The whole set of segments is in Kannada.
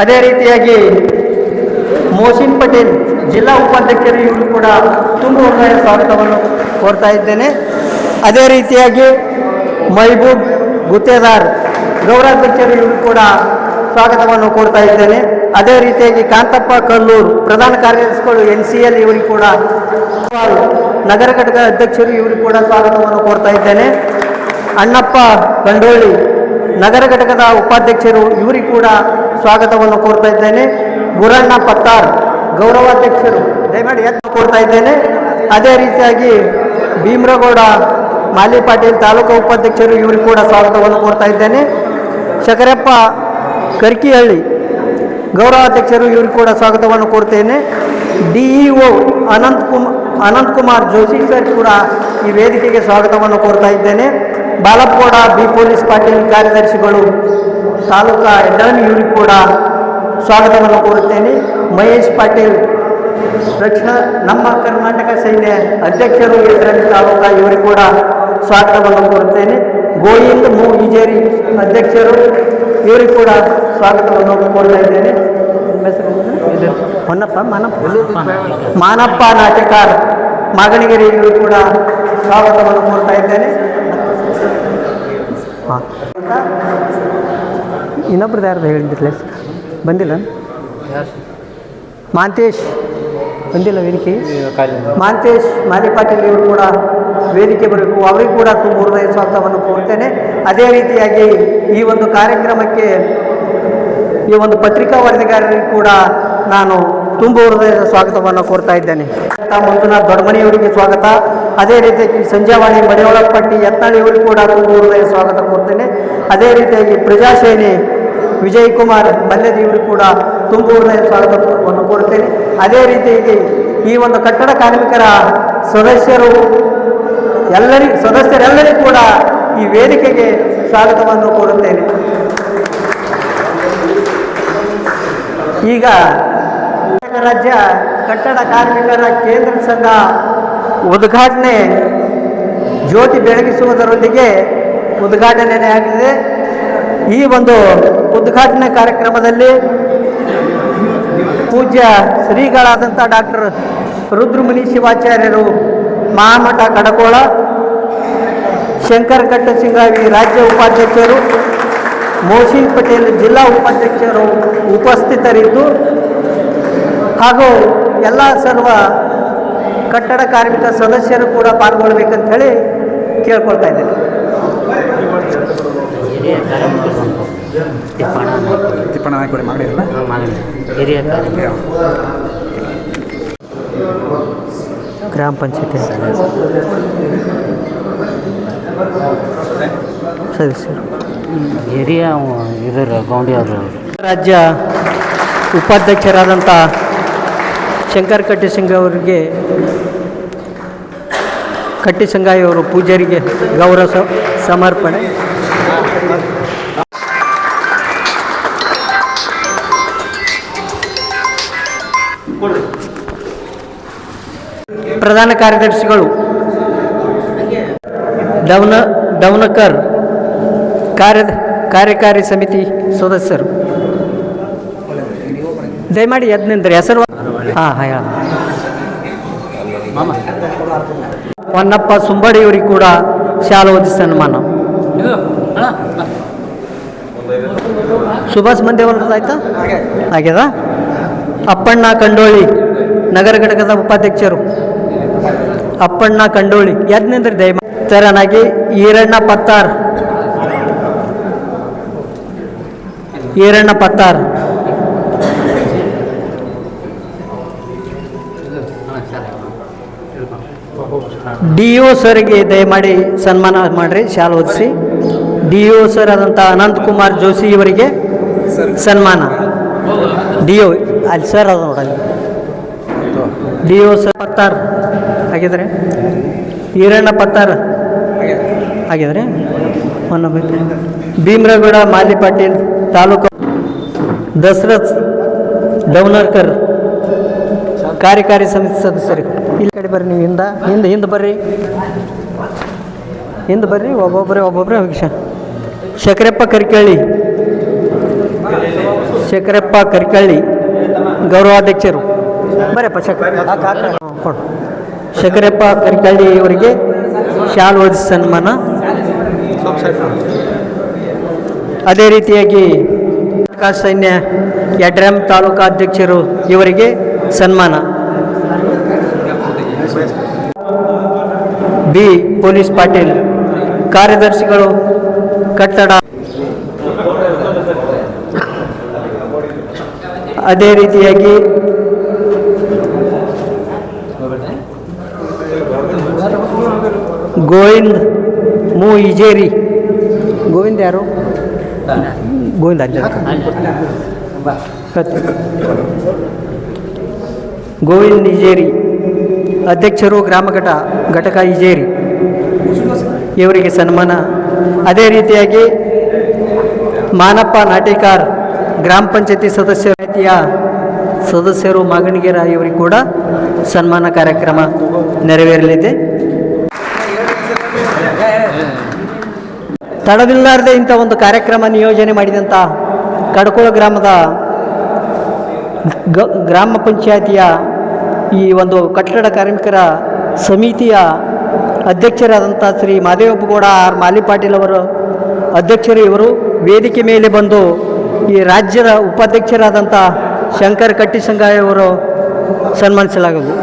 ಅದೇ ರೀತಿಯಾಗಿ ಮೋಸಿನ್ ಪಟೇಲ್ ಜಿಲ್ಲಾ ಉಪಾಧ್ಯಕ್ಷರು ಇವರು ಕೂಡ ತುಂಬ ಒಳ್ಳೆಯ ಸ್ವಾಗತವನ್ನು ಕೋರ್ತಾ ಇದ್ದೇನೆ. ಅದೇ ರೀತಿಯಾಗಿ ಮೈಬೂಬ್ ಗುತ್ತೇದಾರ್ ಗೌರವಾಧ್ಯಕ್ಷರು ಇವರು ಕೂಡ ಸ್ವಾಗತವನ್ನು ಕೊಡ್ತಾ ಇದ್ದೇನೆ. ಅದೇ ರೀತಿಯಾಗಿ ಕಾಂತಪ್ಪ ಕಲ್ಲೂರು ಪ್ರಧಾನ ಕಾರ್ಯದರ್ಶಿಗಳು ಎನ್ ಸಿ ಎಲ್ ಇವರಿಗೆ ಕೂಡ ನಗರ ಘಟಕ ಅಧ್ಯಕ್ಷರು ಇವರು ಕೂಡ ಸ್ವಾಗತವನ್ನು ಕೊಡ್ತಾ ಇದ್ದೇನೆ. ಅಣ್ಣಪ್ಪ ಗಂಡೋಳಿ ನಗರ ಘಟಕದ ಉಪಾಧ್ಯಕ್ಷರು ಇವರಿಗೆ ಕೂಡ ಸ್ವಾಗತವನ್ನು ಕೋರ್ತಾ ಇದ್ದೇನೆ. ಗುರಣ್ಣ ಪತ್ತಾರ್, ಗೌರವಾಧ್ಯಕ್ಷರು, ದಯಮಾಡಿ ಯತ್ನ ಕೊಡ್ತಾ ಇದ್ದೇನೆ. ಅದೇ ರೀತಿಯಾಗಿ ಭೀಮ್ರಗೌಡ, ಮಾಲಿ ಪಾಟೀಲ್ ತಾಲೂಕು ಉಪಾಧ್ಯಕ್ಷರು, ಇವರಿಗೆ ಕೂಡ ಸ್ವಾಗತವನ್ನು ಕೋರ್ತಾ ಇದ್ದೇನೆ. ಶಕರಪ್ಪ ಕರ್ಕಿಹಳ್ಳಿ, ಗೌರವಾಧ್ಯಕ್ಷರು ಇವರು ಕೂಡ ಸ್ವಾಗತವನ್ನು ಕೋರ್ತೇನೆ. D E O Anant Kumar Anant Kumar Joshi sir ಕೂಡ ಈ ವೇದಿಕೆಗೆ ಸ್ವಾಗತವನ್ನು ಕೋರ್ತಾ ಇದ್ದೇನೆ. ಬಾಲಪ್ಪಗೌಡ ಬಿ ಪೊಲೀಸ್ ಪಾಟೀಲ್ ಕಾರ್ಯದರ್ಶಿಗಳು ತಾಲೂಕಾ ಎಡ್ಡಾಣಿ ಇವರಿಗೆ ಕೂಡ ಸ್ವಾಗತವನ್ನು ಕೋರುತ್ತೇನೆ. ಮಹೇಶ್ ಪಾಟೀಲ್ ರಕ್ಷಣಾ ನಮ್ಮ ಕರ್ನಾಟಕ ಸೈನ್ಯ ಅಧ್ಯಕ್ಷರು ಎಡ್ಡಾಣಿ ತಾಲೂಕಾ ಇವರಿಗೆ ಕೂಡ ಸ್ವಾಗತವನ್ನು ಕೋರುತ್ತೇನೆ. ಗೋವಿಂದ್ ಮೂಗಿಜೇರಿ ಅಧ್ಯಕ್ಷರು ಇವರಿಗೆ ಕೂಡ ಸ್ವಾಗತವನ್ನು ಕೋರ್ತಾ ಇದ್ದೇನೆ? ಹೊನ್ನಪ್ಪ ಮಾನಪ್ಪ? ಮಾನಪ್ಪ ನಾಟ್ಯಕಾರ ಮಾಗಣಿಗೆರೆ ಇವರು ಕೂಡ ಸ್ವಾಗತವನ್ನು ಕೋರ್ತಾ ಇದ್ದೇನೆ. ಹಾಂ. ಇನ್ನೊಬ್ರದ್ದು ಯಾರ್ದು ಹೇಳಿದ್ದಿಲ್ಲ? ಬಂದಿಲ್ಲ? ಮಾಂತೇಶ್. ಬಂದಿಲ್ಲ ವೇದಿಕೆ? ಮಾಂತೇಶ್ ಮಾಲಿ ಪಾಟೀಲ್ ಇವರು ಕೂಡ ವೇದಿಕೆ ಬರಬೇಕು. ಅವರಿಗೂ ಕೂಡ ತುಂಬ ಹೃದಯ ಸ್ವಾಗತವನ್ನು ಕೋರ್ತೇನೆ ಅದೇ ರೀತಿಯಾಗಿ ಈ ಒಂದು ಕಾರ್ಯಕ್ರಮಕ್ಕೆ ಈ ಒಂದು ಪತ್ರಿಕಾ ವರದಿಗಾರರಿಗೂ ಕೂಡ ನಾನು ತುಂಬ ಹೃದಯದ ಸ್ವಾಗತವನ್ನು ಕೋರ್ತಾ ಇದ್ದೇನೆ. ಮಂಜುನಾಥ್ ದೊಡ್ಡಮನಿಯವರಿಗೆ ಸ್ವಾಗತ. ಅದೇ ರೀತಿಯಾಗಿ ಸಂಜಾವಾಣಿ ಮನೆಯೊಳಪಟ್ಟಿ ಯತ್ನಾಳಿಯವರಿಗೂ ಕೂಡ ತುಂಬ ಹೃದಯ ಸ್ವಾಗತ ಕೋರ್ತೇನೆ. ಅದೇ ರೀತಿಯಾಗಿ ಪ್ರಜಾಸೇನೆ ವಿಜಯ್ ಕುಮಾರ್ ಮಲ್ಯದೇವರು ಕೂಡ ತುಂಬ ಸ್ವಾಗತವನ್ನು ಕೊಡ್ತೇನೆ ಅದೇ ರೀತಿಯಾಗಿ ಈ ಒಂದು ಕಟ್ಟಡ ಕಾರ್ಮಿಕರ ಸದಸ್ಯರು ಎಲ್ಲರಿಗೂ ಸದಸ್ಯರೆಲ್ಲರಿಗೂ ಕೂಡ ಈ ವೇದಿಕೆಗೆ ಸ್ವಾಗತವನ್ನು ಕೋರುತ್ತೇನೆ. ಈಗ ರಾಜ್ಯ ಕಟ್ಟಡ ಕಾರ್ಮಿಕರ ಕೇಂದ್ರ ಸಂಘ ಉದ್ಘಾಟನೆ, ಜ್ಯೋತಿ ಬೆಳಗಿಸುವುದರೊಂದಿಗೆ ಉದ್ಘಾಟನೆ ಆಗಿದೆ. ಈ ಒಂದು ಉದ್ಘಾಟನೆ ಕಾರ್ಯಕ್ರಮದಲ್ಲಿ ಪೂಜ್ಯ ಶ್ರೀಗಳಾದಂಥ ಡಾಕ್ಟರ್ ರುದ್ರಮುನಿ ಶಿವಾಚಾರ್ಯರು ಮಹಾಮಠ ಕಡಕೋಳ ಶಂಕರ್ ಕಟ್ಟ ಸಿಂಗಾವಿ ರಾಜ್ಯ ಉಪಾಧ್ಯಕ್ಷರು ಮೋಸಿನ್ ಪಟೇಲ್ ಜಿಲ್ಲಾ ಉಪಾಧ್ಯಕ್ಷರು ಉಪಸ್ಥಿತರಿದ್ದು ಹಾಗೂ ಎಲ್ಲ ಸರ್ವ ಕಟ್ಟಡ ಕಾರ್ಮಿಕ ಸದಸ್ಯರು ಕೂಡ ಪಾಲ್ಗೊಳ್ಬೇಕಂತ ಹೇಳಿ ಕೇಳ್ಕೊಳ್ತಾ ಇದ್ದೇನೆ. ತಿಪ್ಪಣ್ಣ ಮಾಡಿರಲ್ಲ ಮಗನ ಹಿರಿಯ ಗ್ರಾಮ ಪಂಚಾಯತಿ. ಸರ್ ಹಿರಿಯ ಇದರ ಗೌಂಡಿ ಅವರು. ರಾಜ್ಯ ಉಪಾಧ್ಯಕ್ಷರಾದಂಥ ಶಂಕರ್ ಕಟ್ಟಿಸಿಂಗ್ ಅವರಿಗೆ ಕಟ್ಟಿಸಂಗಾಯಿ ಅವರು ಪೂಜಾರಿಗೆ ಗೌರವ ಸಮರ್ಪಣೆ. ಪ್ರಧಾನ ಕಾರ್ಯದರ್ಶಿಗಳು. ಡವನ ಡವನಕರ್ ಕಾರ್ಯ ಕಾರ್ಯಕಾರಿ ಸಮಿತಿ ಸದಸ್ಯರು. ದಯಮಾಡಿ ಎದ್ ನಿಂತ್ರಿ ಹೆಸರು ಹಾಂ ಹಾಂ ಹೊನ್ನಪ್ಪ ಸುಂಬಡಿ ಇವರಿಗೆ ಕೂಡ ಶಾಲ ಓದಿ ಸನ್ಮಾನ. ಸುಭಾಷ್ ಮಂದಿ ಅವ್ರದ್ದು ಆಯ್ತಾ? ಆಗ್ಯದ ಅಪ್ಪಣ್ಣ ಕಂಡೋಳಿ ನಗರ ಘಟಕದ ಉಪಾಧ್ಯಕ್ಷರು. ಅಪ್ಪಣ್ಣ ಕಂಡೋಳಿ. ಎದ್ದು ನಿಂತ್ರಿ ದಯಮಾಡಿ. ತೆರನಾಗಿ ಈರಣ್ಣ ಪತ್ತಾರ್. ಈರಣ್ಣ ಪತ್ತಾರ್. ಡಿ ಒ ಸರ್ಗೆ ದಯಮಾಡಿ ಸನ್ಮಾನ ಮಾಡಿರಿ, ಶಾಲೆ ಓದಿಸಿ ಡಿ ಒ ಸರ್ ಆದಂಥ ಅನಂತ್ ಕುಮಾರ್ ಜೋಶಿ ಇವರಿಗೆ ಸನ್ಮಾನ. ಡಿ ಒ ಅಲ್ಲಿ ಸರ್ ಅದ ನೋಡಿ ಡಿ ಒ ಸರ್ ಪತ್ತಾರ್. ಆಗಿದ್ರೆ ಈರಣ್ಣ ಪತ್ತಾರ? ಹಾಗಿದ್ರೆ? ಒನ್ ಭೀಮ್ರಗೌಡ ಮಾಲಿ ಪಾಟೀಲ್ ತಾಲೂಕು ದಸರಥ್ ಡೌನರ್ಕರ್ ಕಾರ್ಯಕಾರಿ ಸಮಿತಿ ಸದಸ್ಯರು. ಇಲ್ಲಿ ಕಡೆ ಬರ್ರಿ ನೀವು ಹಿಂದ, ಹಿಂದೆ ಹಿಂದೆ ಬರ್ರಿ. ಹಿಂದೆ ಬರ್ರಿ ಒಬ್ಬೊಬ್ಬರೇ ಒಬ್ಬೊಬ್ಬರೇ ಶ- ಶಕರಪ್ಪ ಶಕ್ರಪ್ಪ ಶೇಖರಪ್ಪ ಕರಿಕಳ್ಳಿ ಗೌರವಾಧ್ಯಕ್ಷರು. ಬರಪ್ಪ ಶಕ್ರ ಕೊಡು. ಶೇಖರಪ್ಪ ಕರಿಕಳ್ಳಿ ಇವರಿಗೆ ಶಾಲ್ ಓದಿಸಿ ಸನ್ಮಾನ. ಅದೇ ರೀತಿಯಾಗಿ ಸೈನ್ಯ ಯಡ್ರಾಮ್ ತಾಲೂಕಾ ಅಧ್ಯಕ್ಷರು ಇವರಿಗೆ ಸನ್ಮಾನ. B police Patil. ಕಾರ್ಯದರ್ಶಿಗಳು ಕಟ್ಟಡ. ಅದೇ ರೀತಿಯಾಗಿ ಗೋವಿಂದ್ ಮೂ ಇಜೇರಿ ಗೋವಿಂದ ಯಾರು? ಗೋವಿಂದ ಅಜ್ಜ ಗೋವಿಂದ್ ಇಜೇರಿ ಅಧ್ಯಕ್ಷರು ಗ್ರಾಮ ಘಟ ಘಟಕ ಇಜೇರಿ. ಇವರಿಗೆ ಸನ್ಮಾನ. ಅದೇ ರೀತಿಯಾಗಿ ಮಾನಪ್ಪ ನಾಟೇಕಾರ್ ಗ್ರಾಮ ಪಂಚಾಯತಿ ಸದಸ್ಯರ ಸದಸ್ಯರು ಮಾಗಣಿಗೆರ ಇವರಿಗೆ ಕೂಡ ಸನ್ಮಾನ ಕಾರ್ಯಕ್ರಮ ನೆರವೇರಲಿದೆ. ತಡವಿಲ್ಲಾರದೆ ಇಂಥ ಒಂದು ಕಾರ್ಯಕ್ರಮ ನಿಯೋಜನೆ ಮಾಡಿದಂಥ ಕಡಕೋಳ ಗ್ರಾಮದ ಗ್ರಾಮ ಪಂಚಾಯತಿಯ ಈ ಒಂದು ಕಟ್ಟಡ ಕಾರ್ಮಿಕರ ಸಮಿತಿಯ ಅಧ್ಯಕ್ಷರಾದಂಥ ಶ್ರೀ ಮಾದೇವಪ್ಪಗೌಡ ಆರ್ ಮಾಲಿ ಪಾಟೀಲ್ ಅವರು ಅಧ್ಯಕ್ಷರು ಇವರು ವೇದಿಕೆ ಮೇಲೆ ಬಂದು ಈ ರಾಜ್ಯದ ಉಪಾಧ್ಯಕ್ಷರಾದಂಥ ಶಂಕರ್ ಕಟ್ಟಿ ಅವರು ಸನ್ಮಾನಿಸಲಾಗುವುದು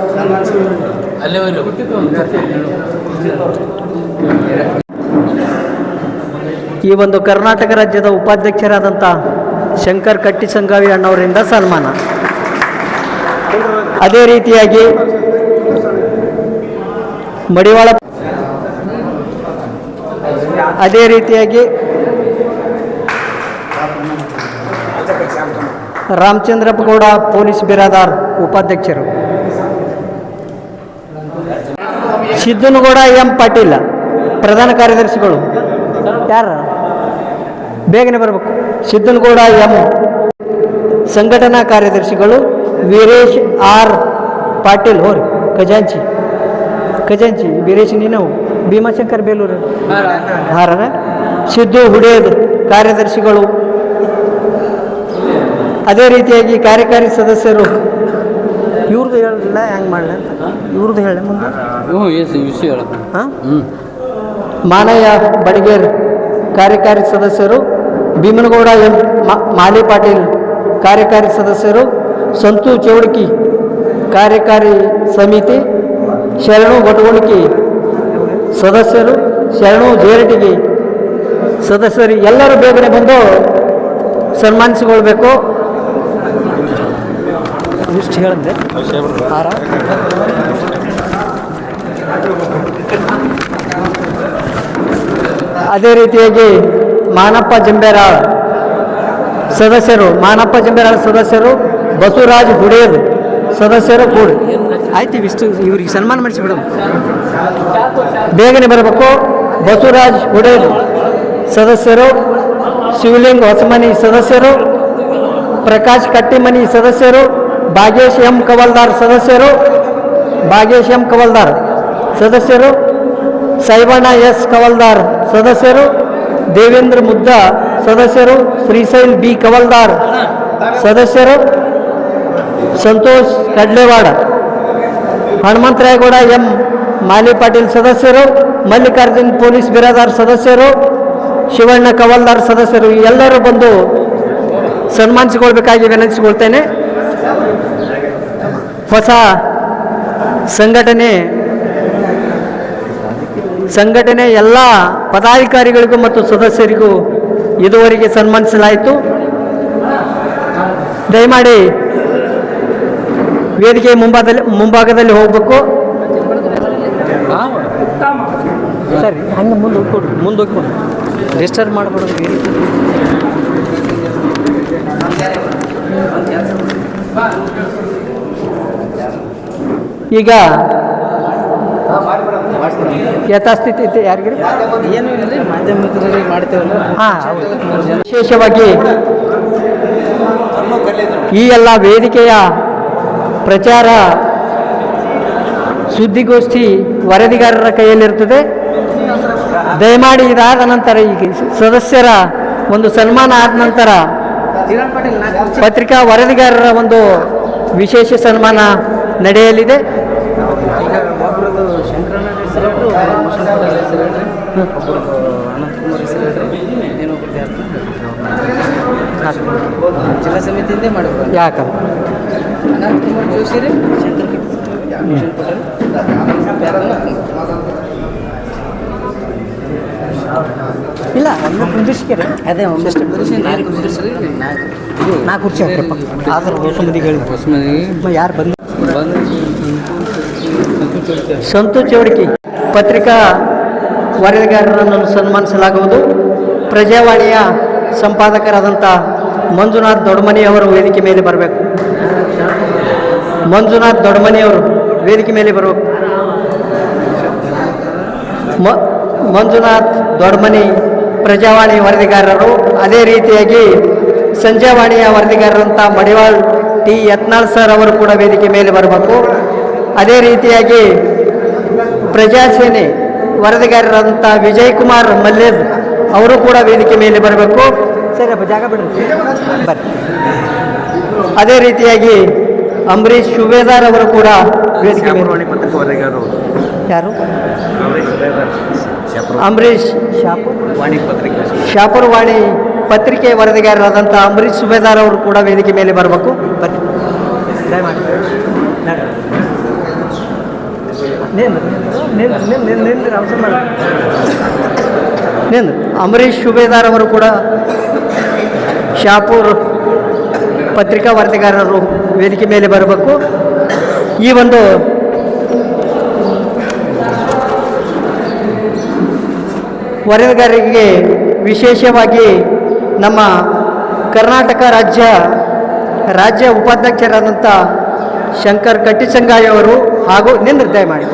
ಈ ಒಂದು ಕರ್ನಾಟಕ ರಾಜ್ಯದ ಉಪಾಧ್ಯಕ್ಷರಾದಂಥ ಶಂಕರ್ ಕಟ್ಟಿ ಸಂಗಾವಿ ಅಣ್ಣವರಿಂದ ಸನ್ಮಾನ. ಅದೇ ರೀತಿಯಾಗಿ ಮಡಿವಾಳ ಅದೇ ರೀತಿಯಾಗಿ ರಾಮಚಂದ್ರಪ್ಪ ಗೌಡ ಪೊಲೀಸ್ ಬಿರಾದಾರ್ ಉಪಾಧ್ಯಕ್ಷರು. ಸಿದ್ದನಗೌಡ ಎಂ ಪಾಟೀಲ್ ಪ್ರಧಾನ ಕಾರ್ಯದರ್ಶಿಗಳು. ಯಾರು? ಬೇಗನೆ ಬರಬೇಕು. ಸಿದ್ದನಗೌಡ ಎಂ. ಸಂಘಟನಾ ಕಾರ್ಯದರ್ಶಿಗಳು ವೀರೇಶ್ ಆರ್. ಪಾಟೀಲ್ ಹೋರಿ ಖಜಾಂಚಿ. ಖಜಾಂಚಿ ವೀರೇಶ್ ನೀನು ಭೀಮಾಶಂಕರ್ ಬೇಲೂರು. ಹಾರನ ಸಿದ್ದು ಹುಡೇದ್ ಕಾರ್ಯದರ್ಶಿಗಳು. ಅದೇ ರೀತಿಯಾಗಿ ಕಾರ್ಯಕಾರಿ ಸದಸ್ಯರು. ಇವ್ರದ್ದು ಹೇಳಿಲ್ಲ ಹೆಂಗೆ ಮಾಡಲ ಇವ್ರದ್ದು ಹೇಳ ಮುಂದೆ. ಹಾಂ? ಮಾನಯ್ಯ ಬಡಿಗೇರ್ ಕಾರ್ಯಕಾರಿ ಸದಸ್ಯರು. ಭೀಮನಗೌಡ ಎಂ ಮಾಲಿ ಪಾಟೀಲ್ ಕಾರ್ಯಕಾರಿ ಸದಸ್ಯರು, ಸಂತು ಚೌಡಕಿ ಕಾರ್ಯಕಾರಿ ಸಮಿತಿ, ಶರಣು ಗೊಟಗುಣಿಕಿ ಸದಸ್ಯರು, ಶರಣು ಜೇರಟಿಗಿ ಸದಸ್ಯರು, ಎಲ್ಲರೂ ಬೇಗನೆ ಬಂದು ಸನ್ಮಾನಿಸಿಕೊಳ್ಬೇಕು. ಇಷ್ಟು ಅದೇ ರೀತಿಯಾಗಿ ಮಾನಪ್ಪ ಜಂಬೇರಾಳ್ ಸದಸ್ಯರು ಮಾನಪ್ಪ ಜಂಬೇರಾಳ್ ಸದಸ್ಯರು ಬಸವರಾಜ್ ಹುಡೇರ್ ಸದಸ್ಯರು ಕೂಡ. ಆಯ್ತು ಇಷ್ಟು ಇವ್ರಿಗೆ ಸನ್ಮಾನ ಮಾಡಿಸಿಬಿಡೋದು ಬೇಗನೆ ಬರಬೇಕು. ಬಸವರಾಜ್ ಹುಡೇರ್ ಸದಸ್ಯರು ಶಿವಲಿಂಗ್ ಹೊಸಮನಿ ಸದಸ್ಯರು ಪ್ರಕಾಶ್ ಕಟ್ಟಿಮನಿ ಸದಸ್ಯರು ಭಾಗೇಶ್ ಎಂ ಕವಲ್ದಾರ್ ಸದಸ್ಯರು ಭಾಗೇಶ್ ಎಂ ಕವಲ್ದಾರ್ ಸದಸ್ಯರು ಸೈಬಣ್ಣ ಎಸ್ ಕವಲ್ದಾರ್ ಸದಸ್ಯರು ದೇವೇಂದ್ರ ಮುದ್ದ ಸದಸ್ಯರು ಶ್ರೀಶೈಲ್ ಬಿ ಕವಲ್ದಾರ್. ಸದಸ್ಯರು ಸಂತೋಷ್ ಕಡ್ಲೆವಾಡ. ಹನುಮಂತರಾಯಗೌಡ ಎಂ ಮಾಲಿ ಪಾಟೀಲ್ ಸದಸ್ಯರು, ಮಲ್ಲಿಕಾರ್ಜುನ್ ಪೊಲೀಸ್ ಬಿರಾದಾರ್ ಸದಸ್ಯರು, ಶಿವಣ್ಣ ಕವಲ್ದಾರ್ ಸದಸ್ಯರು ಎಲ್ಲರೂ ಬಂದು ಸನ್ಮಾನಿಸಿಕೊಳ್ಬೇಕಾಗಿ ವಿನಂತಿಸಿಕೊಳ್ತೇನೆ. ಹೊಸ ಸಂಘಟನೆ ಸಂಘಟನೆ ಎಲ್ಲ ಪದಾಧಿಕಾರಿಗಳಿಗೂ ಮತ್ತು ಸದಸ್ಯರಿಗೂ ಇದುವರೆಗೆ ಸನ್ಮಾನಿಸಲಾಯಿತು. ದಯಮಾಡಿ ವೇದಿಕೆ ಮುಂಭಾಗದಲ್ಲಿ ಮುಂಭಾಗದಲ್ಲಿ ಹೋಗಬೇಕು. ಸರಿ, ಹಂಗೆ ಮುಂದೆ ಹೋಗ್ಕೊಡ್ರಿ ಮುಂದೆ ಹೋಗ್ಕೊಡ್ರಿ ಡಿಸ್ಟರ್ಬ್ ಮಾಡಬಾರ್ದು ಈಗ ಯಥಾಸ್ಥಿತಿ ಇದೆ ಯಾರಿಗಿರಿ ಏನು ಇಲ್ಲ ಮಾಧ್ಯಮಿಕರಿಗೆ ಮಾಡ್ತೇವಲ್ಲ. ಹಾಂ ವಿಶೇಷವಾಗಿ ಈ ಎಲ್ಲ ವೇದಿಕೆಯ ಪ್ರಚಾರ ಸುದ್ದಿಗೋಷ್ಠಿ ವರದಿಗಾರರ ಕೈಯಲ್ಲಿರ್ತದೆ ದಯಮಾಡಿ ಇದಾದ ನಂತರ ಈಗ ಸದಸ್ಯರ ಒಂದು ಸನ್ಮಾನ ಆದ ನಂತರ ಪತ್ರಿಕಾ ವರದಿಗಾರರ ಒಂದು ವಿಶೇಷ ಸನ್ಮಾನ ನಡೆಯಲಿದೆ. ಜಿಲ್ಲಾ ಸಮಿತಿಯಿಂದ ಮಾಡಬೇಕು ಯಾಕ ಅನಂತ್ ಕುಮಾರ್ ಜೋಶಿ ರೀ ಶಂಕರ್ ಇಲ್ಲ ಒಂದು ಅದೇ ಒಂದಷ್ಟು ಹಾಕ್ರಪ್ಪ ಆದ್ರೆ ಹೊಸ ಹೇಳಿ ಬಂದು ಬಂದು ಸಂತು ಚೌಡಕಿ ಪತ್ರಿಕಾ ವರದಿಗಾರರನ್ನು ಸನ್ಮಾನಿಸಲಾಗುವುದು. ಪ್ರಜಾವಾಣಿಯ ಸಂಪಾದಕರಾದಂಥ ಮಂಜುನಾಥ್ ದೊಡ್ಮನಿ ಅವರು ವೇದಿಕೆ ಮೇಲೆ ಬರಬೇಕು. ಮಂಜುನಾಥ್ ದೊಡ್ಮನಿ ಅವರು ವೇದಿಕೆ ಮೇಲೆ ಬರಬೇಕು. ಮ, ಮಂಜುನಾಥ್ ದೊಡ್ಮನಿ ಪ್ರಜಾವಾಣಿ ವರದಿಗಾರರು. ಅದೇ ರೀತಿಯಾಗಿ ಸಂಜಾವಾಣಿಯ ವರದಿಗಾರರಂಥ ಮಡಿವಾಳ್ ಟಿ ಯತ್ನಾಳ್ ಸರ್ ಅವರು ಕೂಡ ವೇದಿಕೆ ಮೇಲೆ ಬರಬೇಕು. ಅದೇ ರೀತಿಯಾಗಿ ಪ್ರಜಾಸೇನೆ ವರದಿಗಾರರಂಥ ವಿಜಯ್ ಕುಮಾರ್ ಮಲ್ಲೇದ್ ಅವರು ಕೂಡ ವೇದಿಕೆ ಮೇಲೆ ಬರಬೇಕು. ಸರಿ ಅಪ್ಪ ಜಾಗ ಬಿಡ್ರಿ. ಬರ್ರಿ ಅದೇ ರೀತಿಯಾಗಿ ಅಂಬರೀಷ್ ಸುಬೇದಾರ್ ಅವರು ಕೂಡ ವೇದಿಕೆ ಯಾರು? ಅಂಬರೀಷ್ ಶಾಪುರವಾಣಿ ಶಾಪುರ. ಶಾಪುರ್? ವಾಣಿ ಪತ್ರಿಕೆ. ವರದಿಗಾರರಾದಂಥ ಅಂಬರೀಷ್ ಸುಬೇದಾರ್ ಅವರು ಕೂಡ ವೇದಿಕೆ ಮೇಲೆ ಬರಬೇಕು. ಬರ್ರಿ ದಯಮಾಡಿ. ಮಾಡ ನಿಂದ್ರು. ಅಂಬರೀಷ್ ಸುಬೇದಾರ್ ಅವರು ಕೂಡ ಶಾಪೂರ್ ಪತ್ರಿಕಾ ವರದಿಗಾರರು ವೇದಿಕೆ ಮೇಲೆ ಬರಬೇಕು ಈ ಒಂದು ವರದಿಗಾರರಿಗೆ ವಿಶೇಷವಾಗಿ ನಮ್ಮ ಕರ್ನಾಟಕ ರಾಜ್ಯ ರಾಜ್ಯ ಉಪಾಧ್ಯಕ್ಷರಾದಂಥ ಶಂಕರ್ ಕಟ್ಟಿಸಂಗಾಯಿ ಅವರು ಹಾಗೂ ನಿಂದ್ರಿ, ದಯಮಾಡಿ.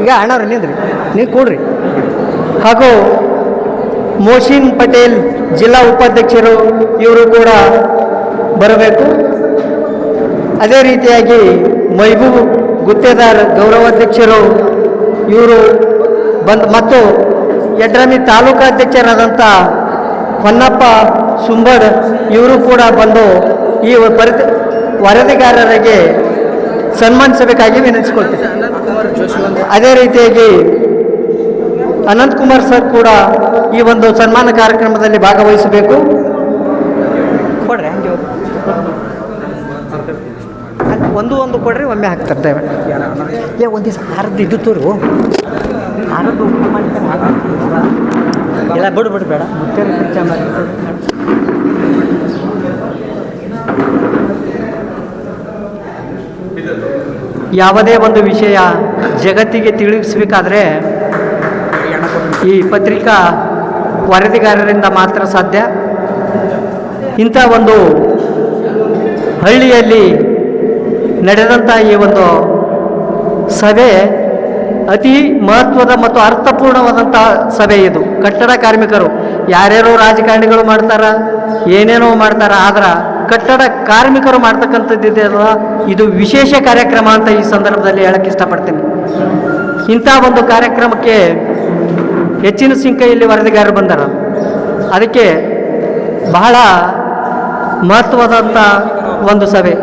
ಈಗ ಅಣ್ಣವ್ರು ನಿಂದ್ರಿ, ನೀವು ಕೂಡ್ರಿ. ಹಾಗೂ ಮೋಶಿನ್ ಪಟೇಲ್ ಜಿಲ್ಲಾ ಉಪಾಧ್ಯಕ್ಷರು, ಇವರು ಕೂಡ ಬರಬೇಕು. ಅದೇ ರೀತಿಯಾಗಿ ಮೈಬೂಬ್ ಗುತ್ತೇದಾರ್ ಗೌರವಾಧ್ಯಕ್ಷರು, ಇವರು ಬಂದು ಮತ್ತು ಯಡ್ರಮಿ ತಾಲೂಕಾಧ್ಯಕ್ಷರಾದಂಥ ಹೊನ್ನಪ್ಪ ಸುಂಬಡ್ ಇವರು ಕೂಡ ಬಂದು ಈ ಪರಿ ವರದಿಗಾರರಿಗೆ ಸನ್ಮಾನಿಸಬೇಕಾಗಿ ವಿನಂತಿಸಿಕೊಳ್ತೀನಿ. ಅನಂತ್ ಕುಮಾರ್ ಅದೇ ರೀತಿಯಾಗಿ ಅನಂತಕುಮಾರ್ ಸರ್ ಕೂಡ ಈ ಒಂದು ಸನ್ಮಾನ ಕಾರ್ಯಕ್ರಮದಲ್ಲಿ ಭಾಗವಹಿಸಬೇಕು. ಒಂದು ಒಂದು ಕೊಡ್ರಿ, ಒಮ್ಮೆ ಹಾಕ್ತಾರೆ ಏ, ಒಂದು ದಿವಸ ಹಾರದ್ದು ಇದು ತೋರು. ಹಾರದ್ದು ಎಲ್ಲ ಬಿಡು ಬಿಡು ಬೇಡ ಪರಿಚಯ ಮಾಡ್ತಾರೆ ಯಾವುದೇ ಒಂದು ವಿಷಯ ಜಗತ್ತಿಗೆ ತಿಳಿಸಬೇಕಾದ್ರೆ ಈ ಪತ್ರಿಕಾ ವರದಿಗಾರರಿಂದ ಮಾತ್ರ ಸಾಧ್ಯ. ಇಂಥ ಒಂದು ಹಳ್ಳಿಯಲ್ಲಿ ನಡೆದಂಥ ಈ ಒಂದು ಸಭೆ ಅತಿ ಮಹತ್ವದ ಮತ್ತು ಅರ್ಥಪೂರ್ಣವಾದಂಥ ಸಭೆ ಇದು. ಕಟ್ಟಡ ಕಾರ್ಮಿಕರು ಯಾರ್ಯಾರೋ ರಾಜಕಾರಣಿಗಳು ಮಾಡ್ತಾರ, ಏನೇನೋ ಮಾಡ್ತಾರ, ಆದ್ರೆ ಕಟ್ಟಡ ಕಾರ್ಮಿಕರು ಮಾಡ್ತಕ್ಕಂಥದ್ದಿದೆಯಲ್ಲ ಇದು ವಿಶೇಷ ಕಾರ್ಯಕ್ರಮ ಅಂತ ಈ ಸಂದರ್ಭದಲ್ಲಿ ಹೇಳಕ್ಕೆ ಇಷ್ಟಪಡ್ತೀನಿ. ಇಂಥ ಒಂದು ಕಾರ್ಯಕ್ರಮಕ್ಕೆ ಹೆಚ್ಚಿನ ಸಂಖ್ಯೆಯಲ್ಲಿ ವರದಿಗಾರರು ಬಂದರು. ಅದಕ್ಕೆ ಬಹಳ ಮಹತ್ವದಂಥ ಒಂದು ಸಭೆ.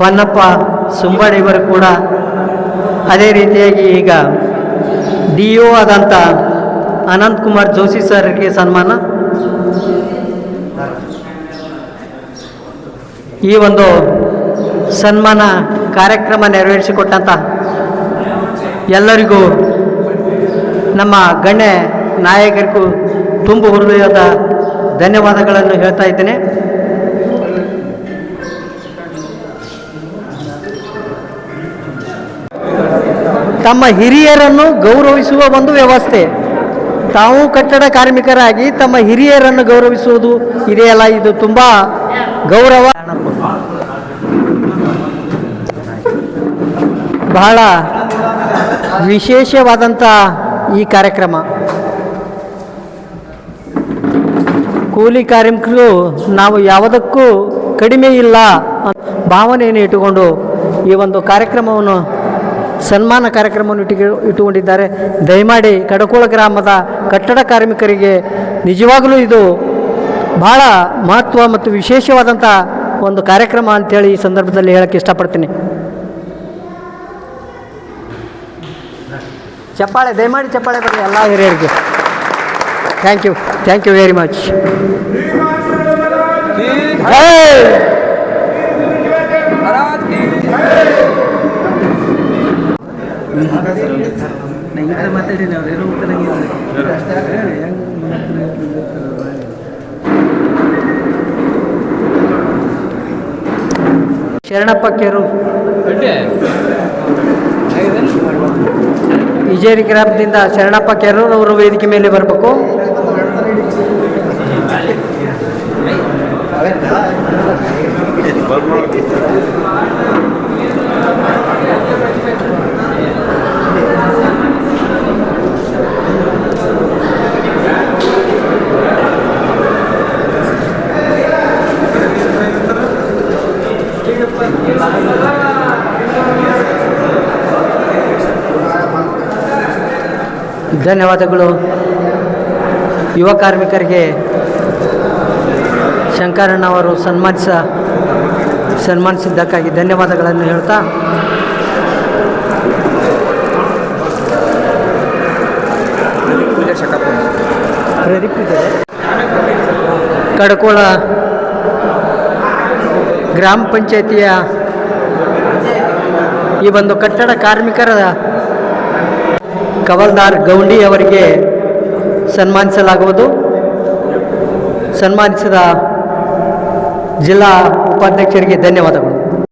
ಹೊನ್ನಪ್ಪ ಸುಂಬಾಡಿ ಇವರು ಕೂಡ ಅದೇ ರೀತಿಯಾಗಿ ಈಗ ಡಿ ಒ ಆದಂಥ ಅನಂತ್ ಕುಮಾರ್ ಜೋಶಿ ಸರ್ಗೆ ಸನ್ಮಾನ. ಈ ಒಂದು ಸನ್ಮಾನ ಕಾರ್ಯಕ್ರಮ ನೆರವೇರಿಸಿಕೊಟ್ಟಂಥ ಎಲ್ಲರಿಗೂ ನಮ್ಮ ಗಣ್ಯ ನಾಯಕರಿಗೂ ತುಂಬು ಹೃದಯದ ಧನ್ಯವಾದಗಳನ್ನು ಹೇಳ್ತಾ ಇದ್ದೇನೆ. ತಮ್ಮ ಹಿರಿಯರನ್ನು ಗೌರವಿಸುವ ಒಂದು ವ್ಯವಸ್ಥೆ. ತಾವು ಕಟ್ಟಡ ಕಾರ್ಮಿಕರಾಗಿ ತಮ್ಮ ಹಿರಿಯರನ್ನು ಗೌರವಿಸುವುದು ಇದೆಯಲ್ಲ ಇದು ತುಂಬ ಗೌರವ. ಬಹಳ ವಿಶೇಷವಾದಂಥ ಈ ಕಾರ್ಯಕ್ರಮ. ಕೂಲಿ ಕಾರ್ಮಿಕರು ನಾವು ಯಾವುದಕ್ಕೂ ಕಡಿಮೆ ಇಲ್ಲ ಭಾವನೆಯನ್ನು ಇಟ್ಟುಕೊಂಡು ಈ ಒಂದು ಕಾರ್ಯಕ್ರಮವನ್ನು ಸನ್ಮಾನ ಕಾರ್ಯಕ್ರಮವನ್ನು ಇಟ್ಟು ಇಟ್ಟುಕೊಂಡಿದ್ದಾರೆ. ದಯಮಾಡಿ ಕಡಕೋಳ ಗ್ರಾಮದ ಕಟ್ಟಡ ಕಾರ್ಮಿಕರಿಗೆ ನಿಜವಾಗಲೂ ಇದು ಬಹಳ ಮಹತ್ವ ಮತ್ತು ವಿಶೇಷವಾದಂಥ ಒಂದು ಕಾರ್ಯಕ್ರಮ ಅಂತೇಳಿ ಈ ಸಂದರ್ಭದಲ್ಲಿ ಹೇಳಕ್ಕೆ ಇಷ್ಟಪಡ್ತೀನಿ. ಚಪ್ಪಾಳೆ ದಯಮಾಡಿ ಚಪ್ಪಾಳೆ ಬರಲಿ ಎಲ್ಲ ಹಿರಿಯರಿಗೆ. Thank you thank you very much ನಾ ಶರಣಪ್ಪ ಕೇರು ವಿಜಯರಿ ಗ್ರಾಮದಿಂದ ಶರಣಪ್ಪ ಕೆರೂರ್ ಅವರು ವೇದಿಕೆ ಮೇಲೆ ಬರಬೇಕು. ಧನ್ಯವಾದಗಳು. ಯುವ ಕಾರ್ಮಿಕರಿಗೆ ಶಂಕರಣ್ಣ ಅವರು ಸನ್ಮಾನಿಸ, ಸನ್ಮಾನಿಸಿದ್ದಕ್ಕಾಗಿ ಧನ್ಯವಾದಗಳನ್ನು ಹೇಳ್ತಾ, ಕಡಕೋಳ ಗ್ರಾಮ ಪಂಚಾಯಿತಿಯ ಈ ಒಂದು ಕಟ್ಟಡ ಕಾರ್ಮಿಕರ ಕವಲ್ದಾರ್ ಗೌಂಡಿ ಅವರಿಗೆ ಸನ್ಮಾನಿಸಲಾಗುವುದು. ಸನ್ಮಾನಿಸಿದ ಜಿಲ್ಲಾ ಉಪಾಧ್ಯಕ್ಷರಿಗೆ ಧನ್ಯವಾದಗಳು.